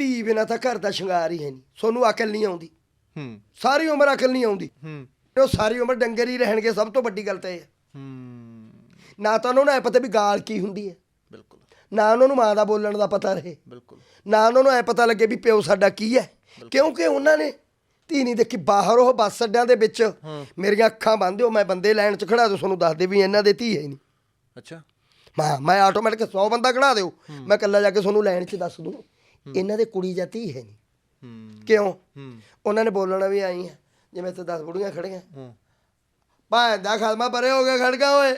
ਧੀ ਬਿਨਾਂ ਤਾਂ ਘਰ ਦਾ ਸ਼ਿੰਗਾਰ ਹੀ ਹੈ ਨਹੀਂ। ਸੋਨੂੰ ਅਕਲ ਨਹੀਂ ਆਉਂਦੀ। ਹੂੰ। ਸਾਰੀ ਉਮਰ ਅਕਲ ਨਹੀਂ ਆਉਂਦੀ। ਹੂੰ। ਉਹ ਸਾਰੀ ਉਮਰ ਡੰਗਰ ਹੀ ਰਹਿਣਗੇ ਸਭ ਤੋਂ ਵੱਡੀ ਗੱਲ ਤਾਂ ਇਹ ਹੈ। ਹੂੰ। ਨਾ ਤਾਂ ਉਹਨਾਂ ਨੂੰ ਐ ਪਤਾ ਵੀ ਗਾਲ ਕੀ ਹੁੰਦੀ ਹੈ। ਬਿਲਕੁਲ। ਨਾ ਉਹਨਾਂ ਨੂੰ ਮਾਂ ਦਾ ਬੋਲਣ ਦਾ ਪਤਾ ਰਹੇ। ਬਿਲਕੁਲ। ਨਾ ਉਹਨਾਂ ਨੂੰ ਐ ਪਤਾ ਲੱਗੇ ਵੀ ਪਿਓ ਸਾਡਾ ਕੀ ਹੈ। ਕਿਉਂਕਿ ਉਹਨਾਂ ਨੇ ਧੀ ਨਹੀਂ ਦੇਖੀ ਬਾਹਰ ਉਹ ਬੱਸ ਅੱਡਿਆਂ ਦੇ ਵਿੱਚ ਮੇਰੀਆਂ ਅੱਖਾਂ ਬੰਦ ਮੈਂ ਬੰਦੇ ਲਾਈਨ 'ਚ ਖੜਾ ਦੋ ਤੁਹਾਨੂੰ ਦੱਸ ਦੇ ਵੀ ਇਹਨਾਂ ਦੇ ਧੀ ਹੈ ਹੀ ਨਹੀਂ। ਅੱਛਾ। ਮੈਂ ਮੈਂ ਆਟੋਮੈਟਿਕ 100 ਬੰਦਾ ਖੜਾ ਦਿਓ। ਮੈਂ ਇਕੱਲਾ ਜਾ ਕੇ ਤੁਹਾਨੂੰ ਲਾਈਨ 'ਚ ਦੱਸ ਦੂੰ। ਇਹਨਾਂ ਦੇ ਕੁੜੀ ਜਾਂ ਧੀ ਹੈ ਨਹੀਂ। ਕਿਉਂ? ਉਹਨਾਂ ਨੇ ਬੋਲਣਾ ਵੀ ਆਈ ਹੈ ਜਿਵੇਂ ਤੇ 10 ਬੁੜੀਆਂ ਖੜੀਆਂ। ਭਾਂ ਦਾ ਖਾਲਮਾ ਪਰੇ ਹੋ ਗਿਆ ਖੜਗਾ ਓਏ।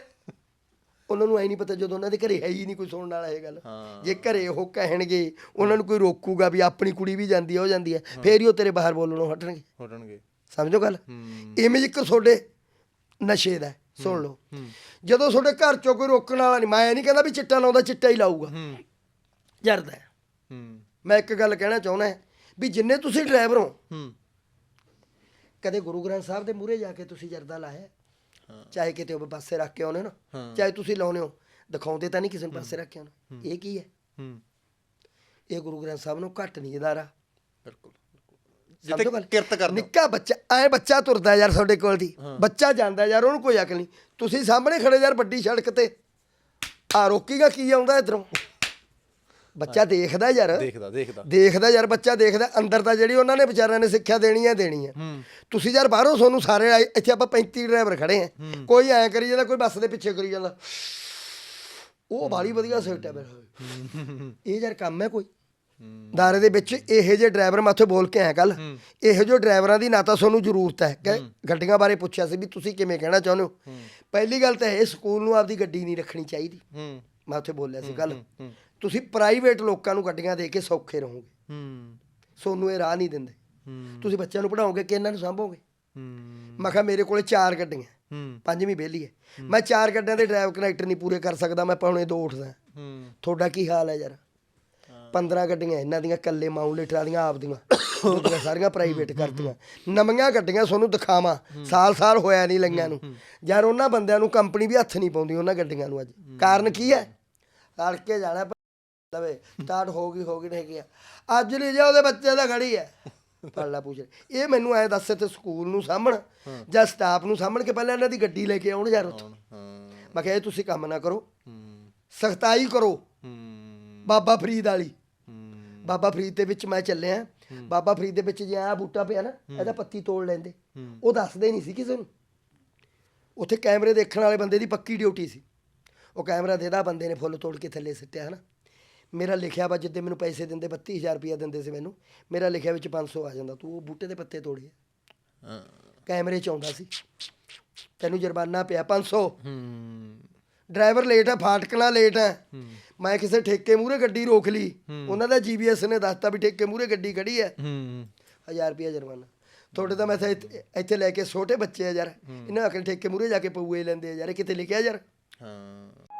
ਉਹਨਾਂ ਨੂੰ ਐ ਨਹੀਂ ਪਤਾ ਜਦੋਂ ਉਹਨਾਂ ਦੇ ਘਰੇ ਹੈ ਹੀ ਨਹੀਂ ਕੋਈ ਸੁਣਨ ਵਾਲਾ ਇਹ ਗੱਲ। ਜੇ ਘਰੇ ਉਹ ਕਹਿਣਗੇ ਉਹਨਾਂ ਨੂੰ ਕੋਈ ਰੋਕੂਗਾ ਵੀ ਆਪਣੀ ਕੁੜੀ ਵੀ ਜਾਂਦੀ ਹੈ ਉਹ ਜਾਂਦੀ ਹੈ। ਫੇਰ ਹੀ ਉਹ ਤੇਰੇ ਬਾਹਰ ਬੋਲਣੋਂ ਹਟਣਗੇ। ਹੋਣਗੇ ਸਮਝੋ ਗੱਲ? ਇਮੇਜ ਇੱਕ ਤੁਹਾਡੇ ਨਸ਼ੇ ਦਾ ਸੁਣ ਲਓ। ਜਦੋਂ ਤੁਹਾਡੇ ਘਰ ਚੋਂ ਕੋਈ ਰੋਕਣ ਵਾਲਾ ਨਹੀਂ ਮੈਂ ਇਹ ਨਹੀਂ ਕਹਿੰਦਾ ਵੀ ਚਿੱਟਾ ਲਾਉਂਦਾ ਚਿੱਟਾ ਹੀ ਲਾਊਗਾ। ਹੂੰ। ਜਰਦਾ ਹੈ। ਮੈਂ ਇੱਕ ਗੱਲ ਕਹਿਣਾ ਚਾਹੁੰਦਾ ਵੀ ਜਿੰਨੇ ਤੁਸੀਂ ਡਰਾਈਵਰ ਹੋ ਹੂੰ। ਕਦੇ ਗੁਰੂ ਗ੍ਰੰਥ ਸਾਹਿਬ ਦੇ ਮੂਹਰੇ ਜਾ ਕੇ ਤੁਸੀਂ ਜਰਦਾ ਲਾਇਆ। ਚਾਹੇ ਕਿਤੇ ਉਹ ਪਾਸੇ ਰੱਖ ਕੇ ਆਉਨੇ ਨਾ। ਚਾਹੇ ਤੁਸੀਂ ਲਾਉਨੇ ਹੋ ਦਿਖਾਉਂਦੇ ਤਾਂ ਨਹੀਂ ਕਿਸੇ ਨੂੰ ਪਾਸੇ ਰੱਖ ਕੇ ਆਉਣਾ। ਇਹ ਕੀ ਹੈ? ਹੂੰ। ਇਹ ਗੁਰੂ ਗ੍ਰੰਥ ਸਾਹਿਬ ਨੂੰ ਘੱਟ ਨਹੀਂ ਅਦਾਰਾ ਬਿਲਕੁਲ। ਜਿੱਤੇ? ਕਿਰਤ ਕਰਦਾ। ਨਿੱਕਾ ਬੱਚਾ ਐ ਬੱਚਾ ਤੁਰਦਾ ਯਾਰ ਤੁਹਾਡੇ ਕੋਲ ਦੀ। ਬੱਚਾ ਜਾਂਦਾ ਯਾਰ ਉਹਨੂੰ ਕੋਈ ਅਕਲ ਨਹੀਂ। ਤੁਸੀਂ ਸਾਹਮਣੇ ਖੜੇ ਯਾਰ ਵੱਡੀ ਸੜਕ ਤੇ। ਆ ਰੋਕੀਗਾ ਕੀ ਆਉਂਦਾ ਇਧਰੋਂ? ਬੱਚਾ ਦੇਖਦਾ ਯਾਰ। ਦੇਖਦਾ ਦੇਖਦਾ। ਦੇਖਦਾ ਯਾਰ ਬੱਚਾ ਦੇਖਦਾ। ਅੰਦਰ ਤਾਂ ਜਿਹੜੀ ਉਹਨਾਂ ਨੇ ਵਿਚਾਰਿਆਂ ਨੇ ਸਿੱਖਿਆ ਦੇਣੀ ਹੈ ਦੇਣੀ ਹੈ। ਤੁਸੀਂ ਯਾਰ ਬਾਹਰੋਂ ਤੁਹਾਨੂੰ ਸਾਰੇ ਆਏ- ਇੱਥੇ ਆਪਾਂ 35 ਡਰਾਈਵਰ ਖੜੇ ਆ। ਕੋਈ ਐ ਕਰੀ ਜਾਂਦਾ ਕੋਈ ਬੱਸ ਦੇ ਪਿੱਛੇ ਕਰੀ ਜਾਂਦਾ। ਉਹ ਬਾਲੀ ਵਧੀਆ ਸਿੱਟ ਹੈ। ਮੇਰੇ ਇਹ ਯਾਰ ਕੰਮ ਹੈ ਕੋਈ। ਦਾਰੇ ਦੇ ਵਿੱਚ ਇਹੋ ਜਿਹੇ ਡਰਾਈਵਰ ਮੈਂ ਉੱਥੇ ਬੋਲ ਕੇ ਆਇਆ ਕੱਲ ਇਹੋ ਜਿਹੇ ਡਰਾਈਵਰਾਂ ਦੀ ਨਾ ਤਾਂ ਤੁਹਾਨੂੰ ਜ਼ਰੂਰਤ ਹੈ। ਕਿ ਗੱਡੀਆਂ ਬਾਰੇ ਪੁੱਛਿਆ ਸੀ ਵੀ ਤੁਸੀਂ ਕਿਵੇਂ ਕਹਿਣਾ ਚਾਹੁੰਦੇ ਹੋ? ਪਹਿਲੀ ਗੱਲ ਤਾਂ ਇਹ ਸਕੂਲ ਨੂੰ ਆਪਦੀ ਗੱਡੀ ਨਹੀਂ ਰੱਖਣੀ ਚਾਹੀਦੀ। ਮੈਂ ਉੱਥੇ ਬੋਲਿਆ ਸੀ ਕੱਲ ਤੁਸੀਂ ਪ੍ਰਾਈਵੇਟ ਲੋਕਾਂ ਨੂੰ ਗੱਡੀਆਂ ਦੇ ਕੇ ਸੌਖੇ ਰਹੋਗੇ। ਹੂੰ। ਸੋਨੂੰ ਇਹ ਰਾਹ ਨਹੀਂ ਦਿੰਦੇ। ਹੂੰ। ਤੁਸੀਂ ਬੱਚਿਆਂ ਨੂੰ ਪੜਾਓਗੇ ਕਿ ਇਹਨਾਂ ਨੂੰ ਸਾਂਭੋਗੇ? ਹੂੰ। ਮੈਂ ਕਿਹਾ ਮੇਰੇ ਕੋਲੇ ਚਾਰ ਗੱਡੀਆਂ। ਹੂੰ। ਪੰਜਵੀਂ ਵਿਹਲੀ ਹੈ। ਮੈਂ ਚਾਰ ਗੱਡੀਆਂ ਦੇ ਡਰਾਈਵ ਕਨੈਕਟਰ ਨਹੀਂ ਪੂਰੇ ਕਰ ਸਕਦਾ ਮੈਂ ਪੌਣੇ ਦੋ ਉੱਠਦਾ। ਹੂੰ। ਤੁਹਾਡਾ ਕੀ ਹਾਲ ਹੈ ਯਾਰ? 15 ਗੱਡੀਆਂ ਇਹਨਾਂ ਦੀਆਂ ਕੱਲੇ ਮਾਊ ਲੀਟਰਾਂ ਦੀਆਂ ਆਪ ਦੀਆਂ ਦੂਜੀਆਂ ਸਾਰੀਆਂ ਪ੍ਰਾਈਵੇਟ ਕਰਤੀਆਂ ਨਵੀਆਂ ਗੱਡੀਆਂ ਤੁਹਾਨੂੰ ਦਿਖਾਵਾਂ। ਸਾਲ ਸਾਲ ਹੋਇਆ ਨਹੀਂ ਲਈਆਂ ਨੂੰ। ਯਾਰ ਉਹਨਾਂ ਬੰਦਿਆਂ ਨੂੰ ਕੰਪਨੀ ਵੀ ਹੱਥ ਨਹੀਂ ਪਾਉਂਦੀ ਉਹਨਾਂ ਗੱਡੀਆਂ ਨੂੰ ਅੱਜ। ਕਾਰਨ ਕੀ ਹੈ? ਤੜਕੇ ਜਾਣਾ ਪ- ਲਵੇ ਸਟਾਰਟ ਹੋ ਗਈ ਹੋ ਗਈ ਨਹੀਂ ਗਿਆ ਅੱਜ ਨਹੀਂ ਜਾ ਉਹਦੇ ਬੱਚੇ ਦਾ ਖੜੀ ਹੈ। ਪੜਲਾ ਪੁੱਛ। ਇਹ ਮੈਨੂੰ ਐ ਦੱਸ ਤੇ ਸਕੂਲ ਨੂੰ ਸਾਹਮਣ ਜਾਂ ਸਟਾਫ ਨੂੰ ਸਾਹਮਣ ਕੇ ਪਹਿਲਾਂ ਇਹਨਾਂ ਦੀ ਗੱਡੀ ਲੈ ਕੇ ਆਉਣ ਯਾਰ ਉੱਥੇ। ਮੈਂ ਕਿਹਾ ਇਹ ਤੁਸੀਂ ਕੰਮ ਨਾ ਕਰੋ। ਸਖਤਾਈ ਕਰੋ। ਬਾਬਾ ਫਰੀਦ ਵਾਲੀ। ਬਾਬਾ ਫਰੀਦ ਦੇ ਵਿੱਚ ਮੈਂ ਚੱਲਿਆ। ਬਾਬਾ ਫਰੀਦ ਦੇ ਵਿੱਚ ਜੇ ਆ ਬੂਟਾ ਪਿਆ ਨਾ ਇਹਦਾ ਪੱਤੀ ਤੋੜ ਲੈਂਦੇ। ਉਹ ਦੱਸਦੇ ਨਹੀਂ ਸੀ ਕਿਸੇ ਨੂੰ। ਉੱਥੇ ਕੈਮਰੇ ਦੇਖਣ ਵਾਲੇ ਬੰਦੇ ਦੀ ਪੱਕੀ ਡਿਊਟੀ ਸੀ। ਉਹ ਕੈਮਰਾ ਦੇਦਾ ਬੰਦੇ ਨੇ ਫੁੱਲ ਤੋੜ ਕੇ ਥੱਲੇ ਸਿੱਟਿਆ ਹਨਾ। ਮੇਰਾ ਲਿਖਿਆ ਵਾ ਜਿੱਦੇ ਮੈਨੂੰ ਪੈਸੇ ਦਿੰਦੇ 32000 ਰੁਪਇਆ ਦਿੰਦੇ ਸੀ ਮੈਨੂੰ ਮੇਰਾ ਲਿਖਿਆ ਵਿੱਚ 500 ਆ ਜਾਂਦਾ। ਤੂੰ ਉਹ ਬੂਟੇ ਦੇ ਪੱਤੇ ਤੋੜੇ। ਹਾਂ। ਕੈਮਰੇ 'ਚ ਆਉਂਦਾ ਸੀ। ਤੈਨੂੰ ਜੁਰਮਾਨਾ ਪਿਆ 500 ਹੂੰ। ਡਰਾਈਵਰ ਲੇਟ ਹੈ ਫਾਟਕ ਨਾਲ ਲੇਟ ਹੈ। ਮੈਂ ਕਿਸੇ ਠੇਕੇ ਮੂਹਰੇ ਗੱਡੀ ਰੋਕ ਲਈ। ਉਹਨਾਂ ਦਾ ਜੀਪੀਐਸ ਨੇ ਦੱਸਤਾ ਵੀ ਠੇਕੇ ਮੂਹਰੇ ਗੱਡੀ ਖੜੀ ਹੈ ਹੂੰ। 1000 ਰੁਪਿਆ ਜੁਰਮਾਨਾ। ਤੁਹਾਡੇ ਤਾਂ ਮੈਂ ਇੱਥੇ ਲੈ ਕੇ ਛੋਟੇ ਬੱਚੇ ਆ ਯਾਰ। ਇਹਨਾਂ ਅਕਲ ਠੇਕੇ ਮੂਹਰੇ ਜਾ ਕੇ ਪਊਏ ਲੈਂਦੇ ਆ ਯਾਰ ਕਿਤੇ ਲਿਖਿਆ ਯਾਰ। ਹਾਂ।